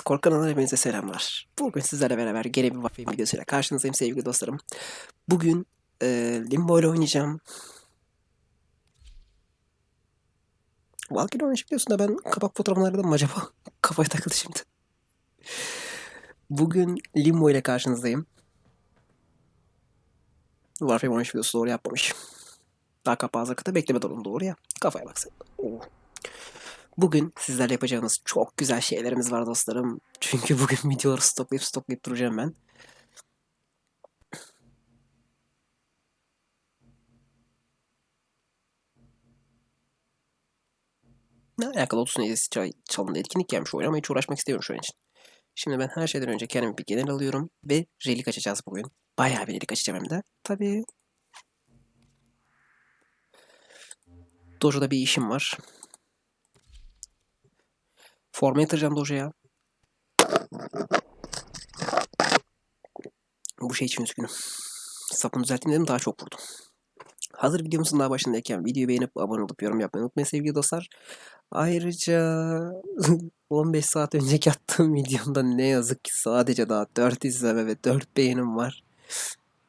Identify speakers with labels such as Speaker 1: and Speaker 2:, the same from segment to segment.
Speaker 1: Skor kanalına hepinize selamlar. Bugün sizlerle beraber gene bir Warframe videosuyla karşınızdayım sevgili dostlarım. Bugün e, Limbo ile oynayacağım. Valkyrie oynayış videosunda ben kapak fotoğraflarında mı acaba? Kafaya takıldı şimdi. Bugün Limbo ile karşınızdayım. Warframe oynayış videosu doğru yapmamış. Daha kapağı hazırlıkta bekleme dolum doğru ya. Kafaya baksana. Oo. Bugün sizlerle yapacağımız çok güzel şeylerimiz var dostlarım. Çünkü bugün videoları stoklayıp stoklayıp duracağım ben. Ne alakalı olsun hediyesi çal çalındı etkinlik gelmiş oyun ama hiç uğraşmak istemiyorum şu an için. Şimdi ben her şeyden önce kendime bir genel alıyorum ve relik açacağız bugün. Bayağı bir relik açacağım hem de. Tabii Dojo'da bir işim var. Forma yatıracağım Dojo'ya. Bu şey için üzgünüm. Sapını düzelteyim dedim daha çok vurdum. Hazır videomuzun daha başındayken videoyu beğenip abone olup yorum yapmayı unutmayın sevgili dostlar. Ayrıca 15 saat önceki attığım videomda ne yazık ki sadece daha 4 izleme ve 4 beğenim var.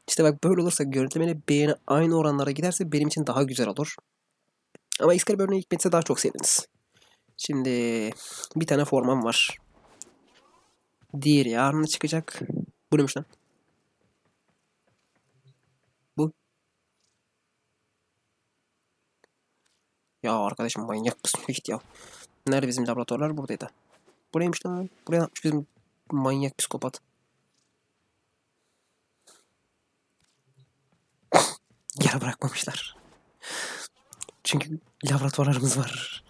Speaker 1: İşte bak böyle olursa görüntülemeyle beğeni aynı oranlara giderse benim için daha güzel olur. Ama Excalibur örneği hikmetse daha çok seviniriz. Şimdi bir tane formam var. Diğeri yarın çıkacak. Bu neymiş lan? Bu. Ya arkadaşım manyak mısın? Ya. Nerede bizim laboratuvarlar? Buradaydı. Bu neymiş lan? Buraya ne yapmış bizim manyak psikopat? Yer bırakmamışlar. Çünkü laboratuvarlarımız var.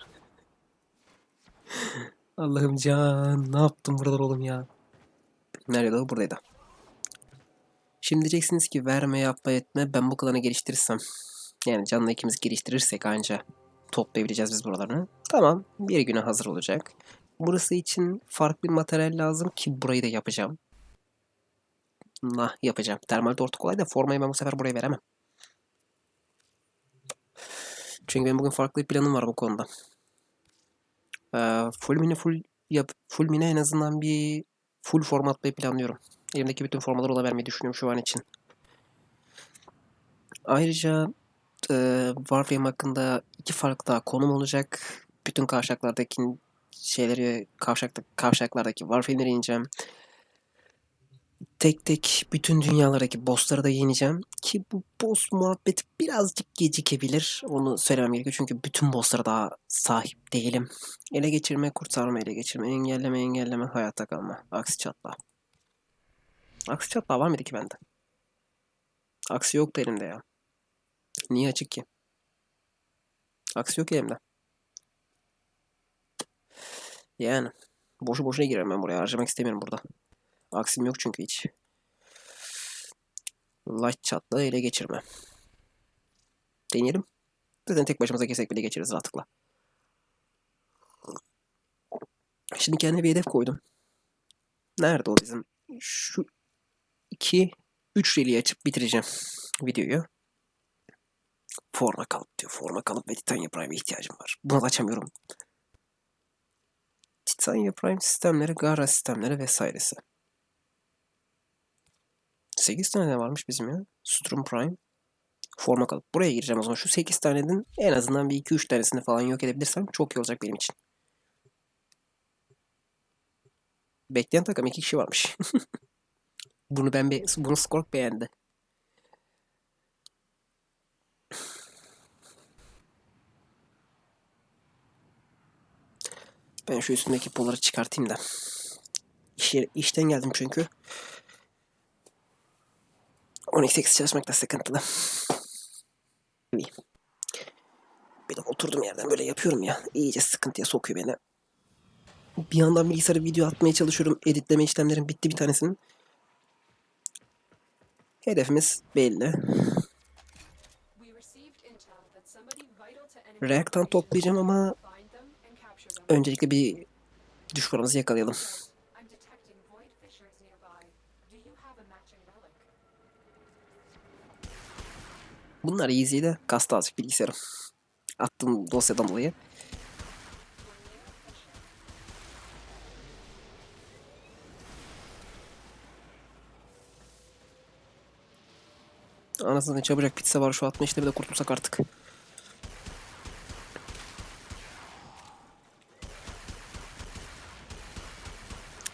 Speaker 1: Allah'ım can ne yaptım buralar oğlum ya. Nerede o? Buradaydı. Şimdi diyeceksiniz ki verme yapma etme ben bu klanı geliştirirsem. Yani canlı ikimiz geliştirirsek anca toplayabileceğiz biz buralarını. Tamam bir güne hazır olacak. Burası için farklı bir materyal lazım ki burayı da yapacağım. Nah yapacağım. Termal tortu kolay da formayı ben bu sefer buraya veremem. Çünkü benim bugün farklı bir planım var bu konuda. Ee, full mini full yap full mini en azından bir full formatlayı planlıyorum. Elimdeki bütün formaları ona vermeyi düşünüyorum şu an için. Ayrıca e, Warframe hakkında iki farklı daha konum olacak. Bütün kavşaklardaki şeyleri kavşakta, kavşaklardaki Warframe'leri ineceğim tek tek bütün dünyalardaki bossları da yeneceğim. Ki bu boss muhabbeti birazcık gecikebilir. Onu söylemem gerekiyor çünkü bütün bosslara daha sahip değilim. Ele geçirme, kurtarma, ele geçirme, engelleme, engelleme, hayatta kalma. Aksi çatla. Aksi çatla var mıydı ki bende? Aksi yoktu elimde ya. Niye açık ki? Aksi yok elimde. Yani. Boşu boşuna girerim ben buraya. Harcamak istemiyorum burada. Aksim yok çünkü hiç. Light çatla ele geçirme. Deneyelim. Zaten tek başımıza kesek bile geçiririz rahatlıkla. Şimdi kendime bir hedef koydum. Nerede o bizim? Şu iki, üç reli açıp bitireceğim videoyu. Forma kalıp diyor. Forma kalıp ve Titania Prime'e ihtiyacım var. Bunu açamıyorum. Titania Prime sistemleri, Gara sistemleri vesairesi. 8 tane varmış bizim ya. Strum Prime. Forma kalıp. Buraya gireceğim o zaman. Şu 8 tanenin en azından bir 2-3 tanesini falan yok edebilirsem çok iyi olacak benim için. Bekleyen takım 2 kişi varmış. bunu ben be bunu Skork beğendi. Ben şu üstündeki poları çıkartayım da. İş, işten geldim çünkü. 12-8 çalışmakta sıkıntılı. İyi. Bir de oturdum yerden böyle yapıyorum ya. İyice sıkıntıya sokuyor beni. Bir yandan bilgisayara video atmaya çalışıyorum. Editleme işlemlerim bitti bir tanesinin. Hedefimiz belli. React'tan toplayacağım ama öncelikle bir düşmanımızı yakalayalım. Bunlar easy'de kastı azıcık bilgisayarım. Attığım dosyadan dolayı. Anasını çabucak pizza var şu 60'ta bir de kurtulsak artık.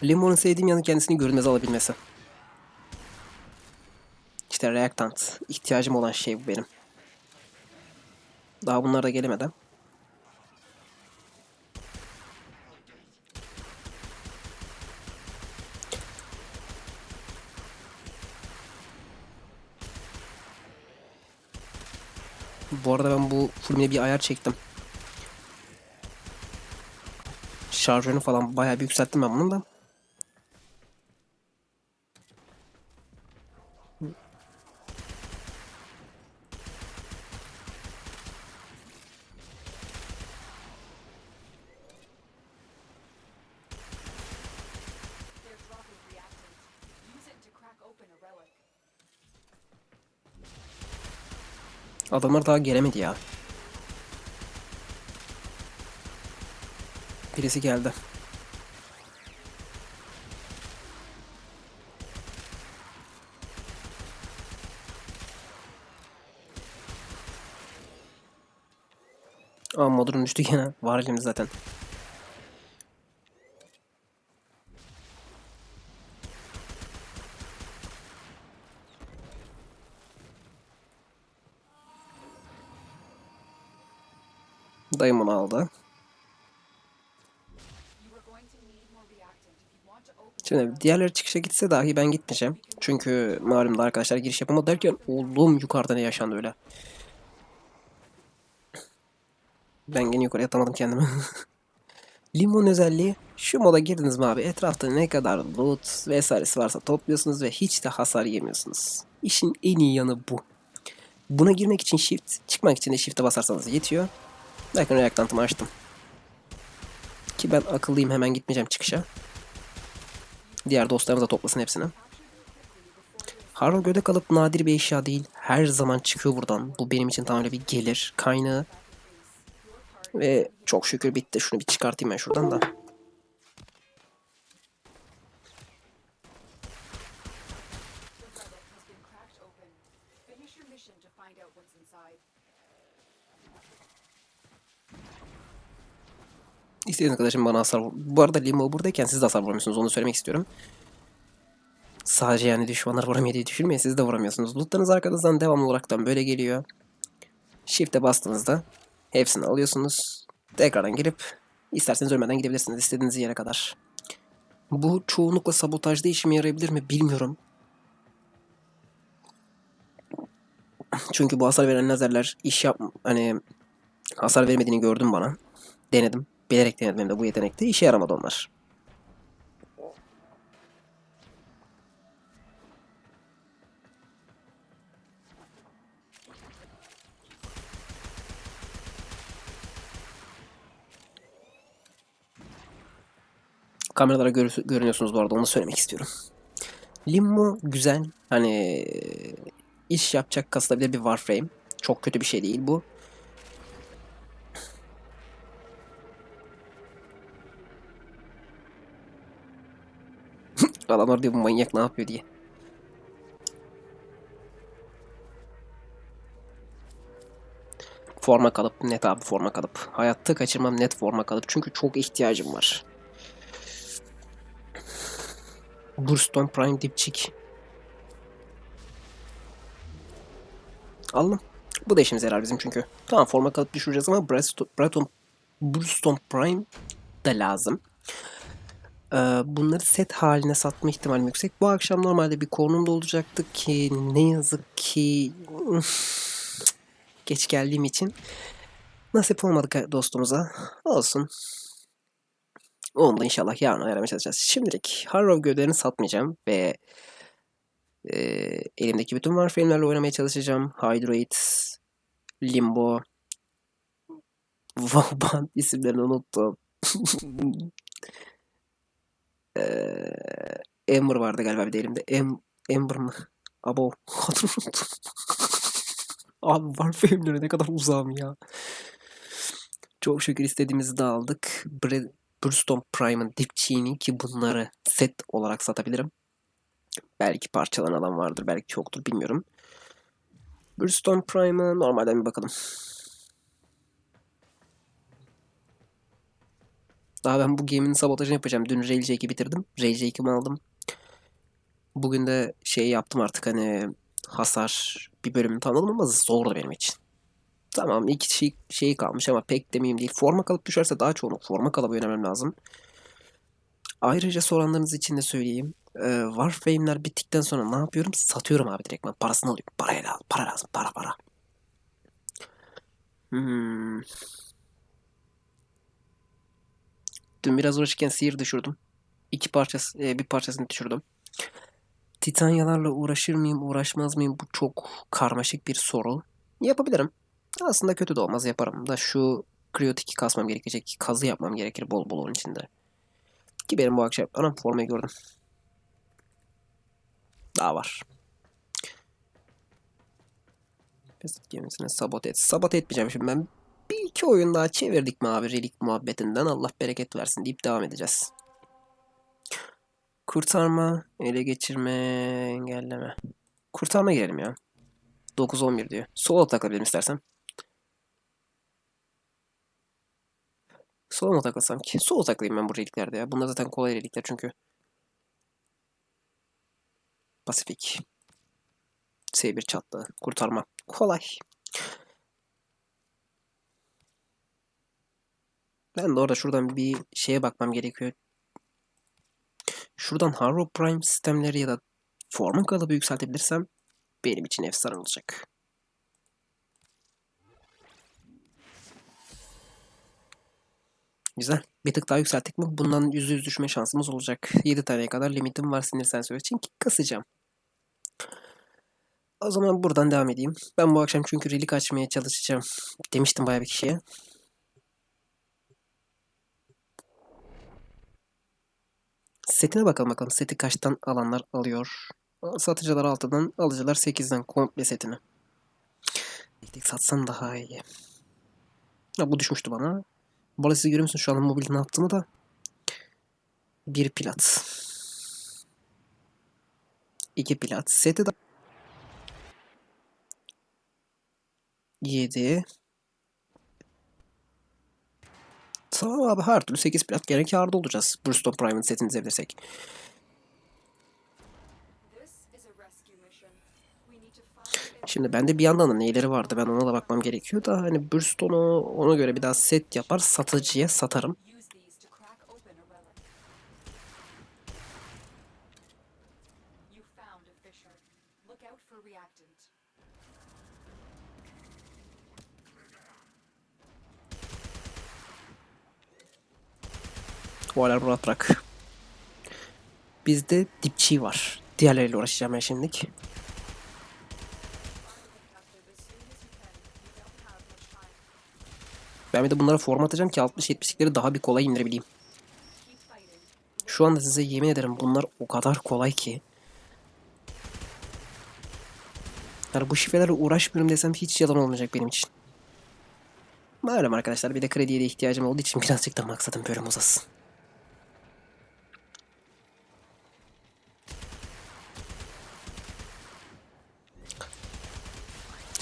Speaker 1: Limon'un sevdiğim yanı kendisini görünmez alabilmesi. İşte reaktant. ihtiyacım olan şey bu benim. Daha bunlar gelemeden. Bu arada ben bu fulmine bir ayar çektim. Şarjörünü falan bayağı bir yükselttim ben bunun da. Adamlar daha gelemedi ya. Birisi geldi. Aa modern düştü gene. Var elimde zaten.
Speaker 2: To open
Speaker 1: Şimdi diğerleri çıkışa gitse dahi ben gitmeyeceğim. Çünkü malum da arkadaşlar giriş yapamadı derken oğlum yukarıda ne yaşandı öyle. Ben gene yukarı atamadım kendimi. Limon özelliği şu moda girdiniz mi abi etrafta ne kadar loot vesairesi varsa topluyorsunuz ve hiç de hasar yemiyorsunuz. İşin en iyi yanı bu. Buna girmek için shift, çıkmak için de shift'e basarsanız yetiyor. Bakın reaktantımı açtım. Ki ben akıllıyım hemen gitmeyeceğim çıkışa. Diğer dostlarımız da toplasın hepsini. Harrow göde kalıp nadir bir eşya değil. Her zaman çıkıyor buradan. Bu benim için tam öyle bir gelir kaynağı. Ve çok şükür bitti. Şunu bir çıkartayım ben şuradan da. İstediğiniz kadar şimdi bana hasar vur. Bu arada Limo buradayken siz de hasar vuramıyorsunuz. Onu söylemek istiyorum. Sadece yani düşmanlar vuramıyor diye düşünmeyin. Siz de vuramıyorsunuz. Lootlarınız arkanızdan devamlı olaraktan böyle geliyor. Shift'e bastığınızda hepsini alıyorsunuz. Tekrardan girip isterseniz ölmeden gidebilirsiniz istediğiniz yere kadar. Bu çoğunlukla sabotajda işime yarayabilir mi bilmiyorum. Çünkü bu hasar veren lazerler iş yap hani hasar vermediğini gördüm bana. Denedim. Bilerek denedim hem de bu yetenekte. işe yaramadı onlar. Kameralara görü- görünüyorsunuz bu arada onu söylemek istiyorum. Limbo güzel. Hani iş yapacak kasılabilir bir Warframe. Çok kötü bir şey değil bu. Adamlar diyor bu manyak ne yapıyor diye. Forma kalıp net abi forma kalıp. Hayatta kaçırmam net forma kalıp çünkü çok ihtiyacım var. Burston Prime dipçik. Aldım. Bu da işimize yarar bizim çünkü. Tamam forma kalıp düşüreceğiz ama Breton, Breton, Burston Prime da lazım. Bunları set haline satma ihtimalim yüksek. Bu akşam normalde bir konumda olacaktık ki ne yazık ki geç geldiğim için nasip olmadı dostumuza. Olsun. Onu da inşallah yarın ayarlamaya çalışacağız. Şimdilik Harrow gövdelerini satmayacağım ve e, elimdeki bütün Warframe'lerle oynamaya çalışacağım. Hydroid, Limbo, Vauban isimlerini unuttum. Ee, Ember vardı galiba bir de elimde. Em, Ember mı? Abo. Abi Warframe'lere ne kadar uzağım ya. Çok şükür istediğimizi de aldık. Bre Burston Prime'ın dipçiğini ki bunları set olarak satabilirim. Belki parçalanan adam vardır, belki çoktur bilmiyorum. Brimstone Prime'a normalden bir bakalım. Daha ben bu game'in sabotajını yapacağım. Dün Rail J2 bitirdim. Rail J2'mi aldım. Bugün de şey yaptım artık hani hasar bir bölümünü tamamladım ama zordu benim için. Tamam iki şey, şey kalmış ama pek demeyeyim değil. Forma kalıp düşerse daha çoğunluk forma kalıbı önemem lazım. Ayrıca soranlarınız için de söyleyeyim. Ee, Warframe'ler bittikten sonra ne yapıyorum? Satıyorum abi direkt. Ben parasını alıyorum. Parayla lazım. Para lazım. Para para. Hmm. Dün biraz uğraşırken sihir düşürdüm. İki parçası, e, bir parçasını düşürdüm. Titanyalarla uğraşır mıyım, uğraşmaz mıyım? Bu çok karmaşık bir soru. Yapabilirim. Aslında kötü de olmaz yaparım. Da şu kriyotik'i kasmam gerekecek. Kazı yapmam gerekir bol bol onun içinde. Ki benim bu akşam... Anam formayı gördüm. Daha var. Pesit gemisine sabote et. Sabote etmeyeceğim şimdi ben. Bir iki oyun daha çevirdik mi abi relik muhabbetinden Allah bereket versin deyip devam edeceğiz. Kurtarma, ele geçirme, engelleme. Kurtarma girelim ya. 9-11 diyor. Sola takabilirim istersen. Sola mı takılsam ki? Sola takılayım ben bu reliklerde ya. Bunlar zaten kolay relikler çünkü. Pasifik. S1 çatlı. Kurtarma. Kolay. Ben de orada şuradan bir şeye bakmam gerekiyor. Şuradan Harrow Prime sistemleri ya da formun kalıbı yükseltebilirsem benim için efsane olacak. Güzel. Bir tık daha yükselttik mi bundan %100 düşme şansımız olacak. 7 taneye kadar limitim var sinir sensörü için ki kasacağım. O zaman buradan devam edeyim. Ben bu akşam çünkü relik açmaya çalışacağım. Demiştim bayağı bir kişiye. Setine bakalım bakalım. Seti kaçtan alanlar alıyor. Satıcılar 6'dan, alıcılar 8'den komple setini. Tek satsan daha iyi. Ya bu düşmüştü bana. Bu siz görüyor musunuz şu an mobilde ne da? Bir plat. İki plat. Seti de 7 Tamam abi her türlü 8 plat gene kârda olacağız. Brimstone Prime'ın setini izleyebilirsek. Şimdi bende bir yandan da neyleri vardı ben ona da bakmam gerekiyor da hani Brimstone'u ona göre bir daha set yapar satıcıya satarım. O alarmı rahat bırak. Bizde dipçi var. Diğerleriyle uğraşacağım ben şimdilik. Ben bir de bunlara form atacağım ki 60-70'likleri daha bir kolay indirebileyim. Şu anda size yemin ederim bunlar o kadar kolay ki. Yani bu şifrelerle uğraşmıyorum desem hiç yalan olmayacak benim için. Malum arkadaşlar bir de krediye de ihtiyacım olduğu için birazcık da maksadım bölüm uzasın.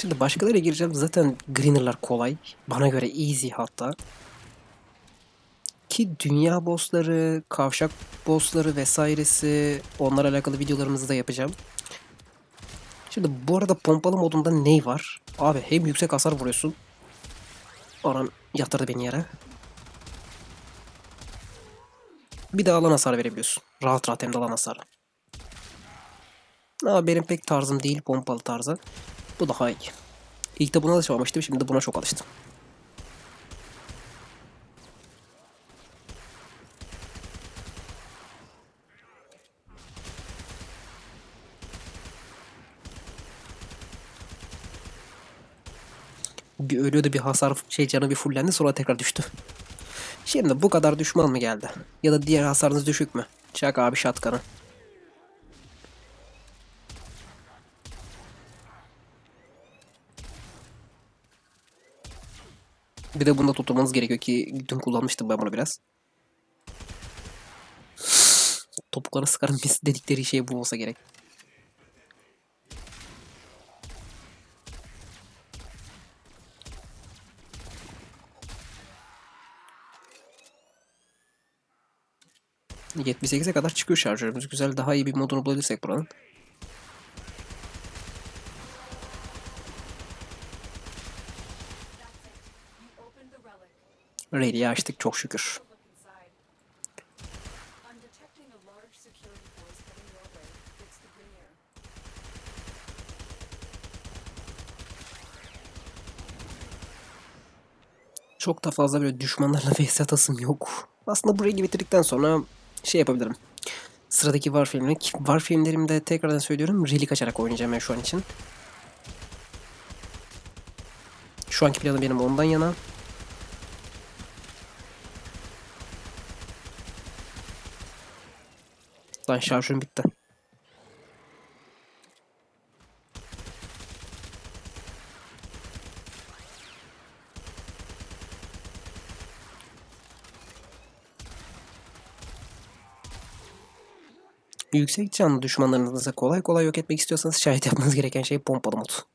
Speaker 1: Şimdi başkalarıyla gireceğim. Zaten Greener'lar kolay. Bana göre easy hatta. Ki dünya bossları, kavşak bossları vesairesi onlarla alakalı videolarımızı da yapacağım. Şimdi bu arada pompalı modunda ney var? Abi hem yüksek hasar vuruyorsun. Aran yatırdı beni yere. Bir de alan hasar verebiliyorsun. Rahat rahat hem de alan hasarı. Ama benim pek tarzım değil pompalı tarzı. Bu daha iyi. İlk de buna alışamamıştım şimdi de buna çok alıştım. Ölüyordu bir hasar şey canı bir fullendi sonra tekrar düştü. Şimdi bu kadar düşman mı geldi? Ya da diğer hasarınız düşük mü? Çak abi şatkanı. Bir de bunu da toplamanız gerekiyor ki dün kullanmıştım ben bunu biraz. Topuklara sıkarım biz dedikleri şey bu olsa gerek. %78'e kadar çıkıyor şarjörümüz. Güzel daha iyi bir modunu bulabilirsek buranın.
Speaker 2: Way. It's the Grineer.
Speaker 1: Çok da fazla böyle düşmanlarla vs atasım yok. Aslında burayı bitirdikten sonra şey yapabilirim. Sıradaki var filmini. Var filmlerimde tekrardan söylüyorum. Relic açarak oynayacağım ben şu an için. Şu anki planım benim ondan yana. Lan şarjım bitti. Yüksek canlı düşmanlarınızı kolay kolay yok etmek istiyorsanız şayet yapmanız gereken şey pompalı mod.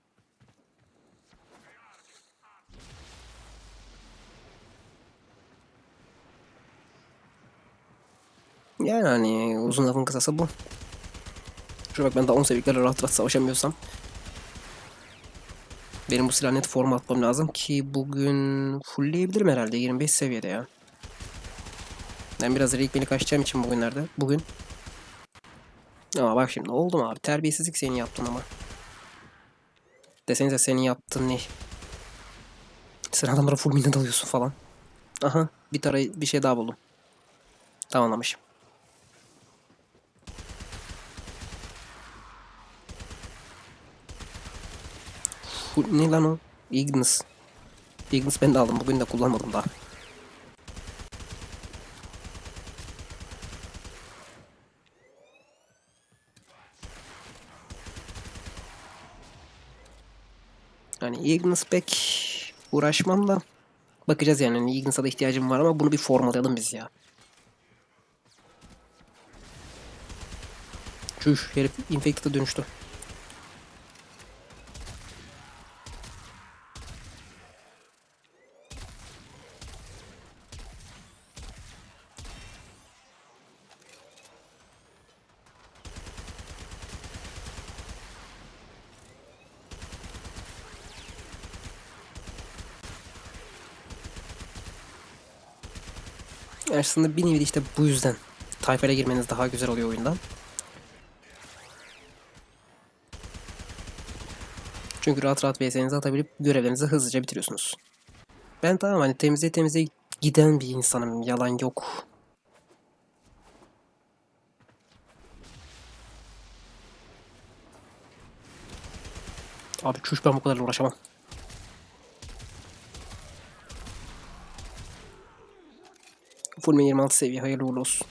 Speaker 1: Yani hani uzun lafın kısası bu. Şu bak ben daha 10 seviyeliklerle rahat rahat savaşamıyorsam. Benim bu silahı net forma atmam lazım ki bugün fullleyebilirim herhalde 25 seviyede ya. Ben biraz relik beni kaçacağım için bugünlerde. Bugün. Ama bak şimdi oldu mu abi? Terbiyesizlik senin yaptın ama. Desenize senin yaptın ne? Sen adamlara full minnet alıyorsun falan. Aha bir tara bir şey daha buldum. Tamamlamışım. Full, ne lan o? Ignis. Ignis ben de aldım. Bugün de kullanmadım daha. Yani Ignis pek uğraşmam da bakacağız yani. yani Ignis'a da ihtiyacım var ama bunu bir formalayalım biz ya. Çüş herif infected'a dönüştü. Aslında bir nevi işte bu yüzden tayfayla girmeniz daha güzel oluyor oyundan. Çünkü rahat rahat VS'nizi atabilip görevlerinizi hızlıca bitiriyorsunuz. Ben tamam hani temizliğe temizliğe giden bir insanım. Yalan yok. Abi çüş ben bu kadar uğraşamam. Full 26 seviye hayırlı uğurlu olsun.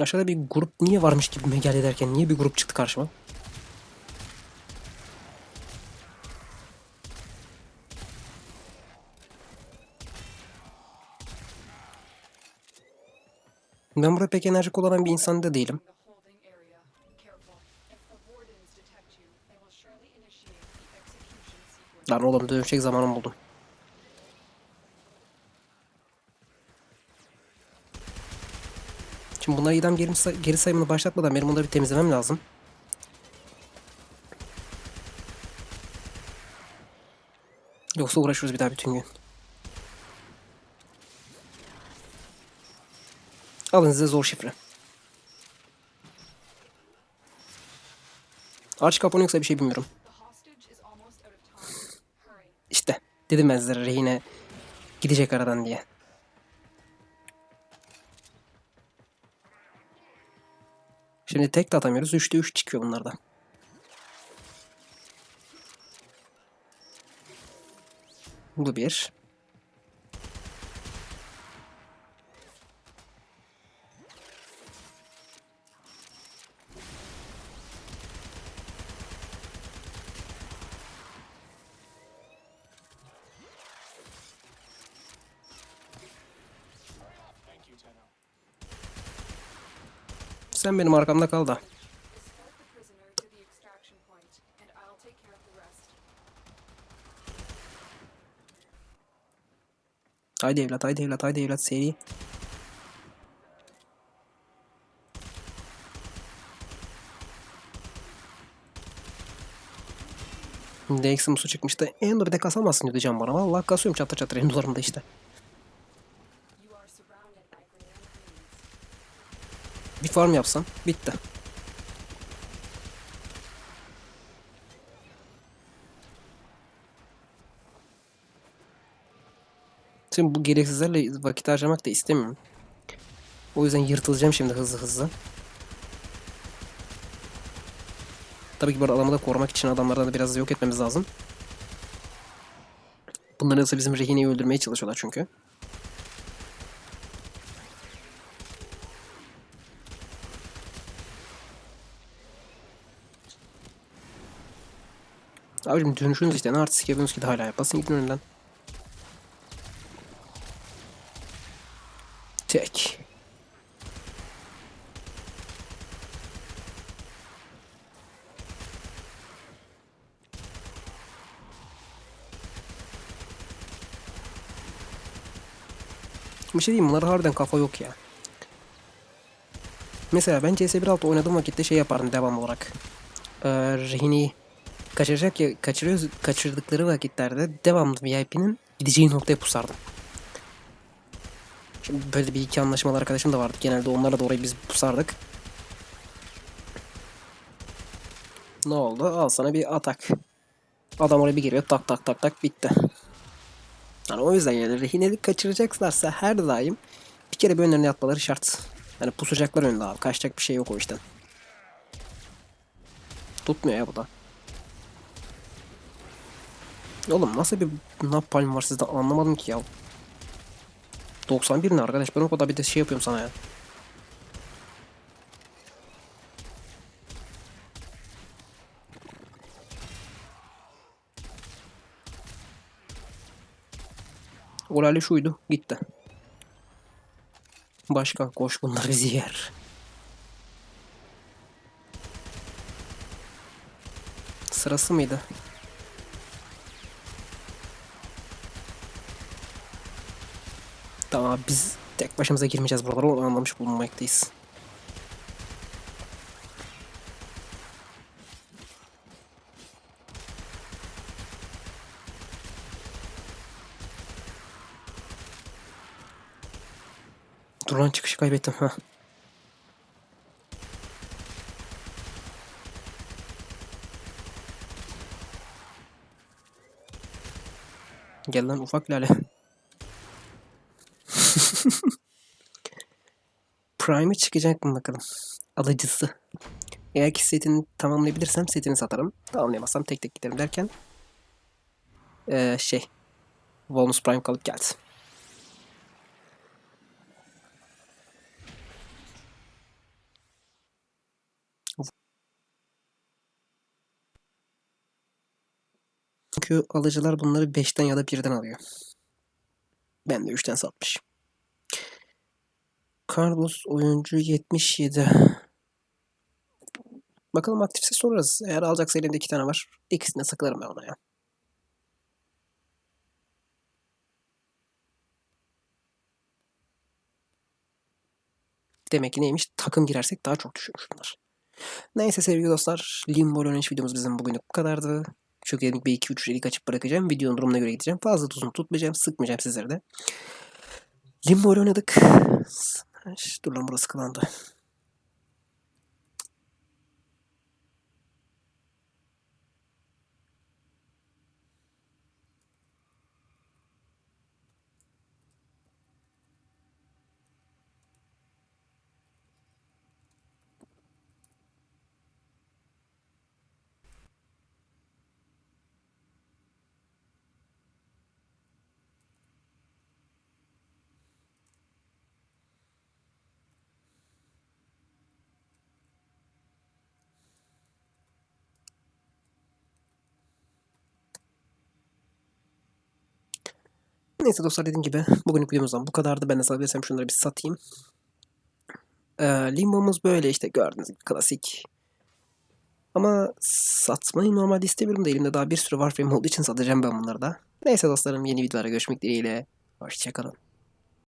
Speaker 1: Aşağıda bir grup niye varmış gibi geldi derken niye bir grup çıktı karşıma? Ben burada pek enerji kullanan bir insan da değilim. Lan oğlum dövüşecek zamanım buldum. Şimdi bunları idam geri, say- geri sayımını başlatmadan benim bunları bir temizlemem lazım. Yoksa uğraşırız bir daha bütün gün. Alın size zor şifre. Aç kapını yoksa bir şey bilmiyorum. Dedim ben rehine gidecek aradan diye. Şimdi tek de atamıyoruz. 3'te 3 çıkıyor bunlardan. Bu bir. Sen benim arkamda kal da. Haydi evlat, haydi evlat, haydi evlat seri. Dexim su çıkmıştı. Endo bir de kasamazsın diyordu can bana. Vallahi kasıyorum çatır çatır endolarımda işte. Bir farm yapsam bitti. Şimdi bu gereksizlerle vakit harcamak da istemiyorum. O yüzden yırtılacağım şimdi hızlı hızlı. Tabii ki bu adamı da korumak için adamlardan da biraz yok etmemiz lazım. Bunlar yoksa bizim rehineyi öldürmeye çalışıyorlar çünkü. Abicim dönüşünüz işte ne artistik yapıyorsunuz ki de hala yapasın gidin önünden. Tek. Bir şey diyeyim bunlara harbiden kafa yok ya. Mesela ben CS 1.6 oynadığım vakitte şey yapardım devam olarak. Ee, rehineyi kaçıracak ya kaçırıyoruz kaçırdıkları vakitlerde devamlı VIP'nin gideceği noktaya pusardım. Şimdi böyle bir iki anlaşmalı arkadaşım da vardı. Genelde onlarla da orayı biz pusardık. Ne oldu? Al sana bir atak. Adam oraya bir giriyor tak tak tak tak bitti. Yani o yüzden yani rehinelik kaçıracaklarsa her daim bir kere bir önlerine yatmaları şart. Yani pusacaklar önünde abi. Kaçacak bir şey yok o işten. Tutmuyor ya bu da. Oğlum nasıl bir napalm var sizde anlamadım ki ya. 91 ne arkadaş ben o kadar bir de şey yapıyorum sana ya. Olay şuydu gitti. Başkan koş bunlar bizi yer. Sırası mıydı? Tamam biz tek başımıza girmeyeceğiz buralara onu anlamış bulunmaktayız. Dur lan çıkışı kaybettim ha. Gel lan ufak lale. Prime'ı çıkacak mı bakalım. Alıcısı. Eğer ki setini tamamlayabilirsem setini satarım. Tamamlayamazsam tek tek giderim derken. Ee, şey. Volnus Prime kalıp geldi. Çünkü alıcılar bunları 5'ten ya da 1'den alıyor. Ben de 3'ten satmış. Carlos oyuncu 77. Bakalım aktifse sorarız. Eğer alacaksa elinde iki tane var. İkisine saklarım ben ona ya. Demek ki neymiş? Takım girersek daha çok düşüyormuş bunlar. Neyse sevgili dostlar. Limbo oynanış videomuz bizim bugünlük bu kadardı. Çok yedik bir iki üç relik açıp bırakacağım. Videonun durumuna göre gideceğim. Fazla tuzunu tutmayacağım. Sıkmayacağım sizlere de. Limbo oynadık. Dur lan burası kılandı. Neyse dostlar dediğim gibi bugünlük videomuzdan bu kadardı. Ben de zannedersem şunları bir satayım. Ee, Limbo'muz böyle işte gördüğünüz gibi klasik. Ama satmayı normalde istemiyorum da elimde daha bir sürü Warframe olduğu için satacağım ben bunları da. Neyse dostlarım yeni videolara görüşmek dileğiyle. Hoşçakalın.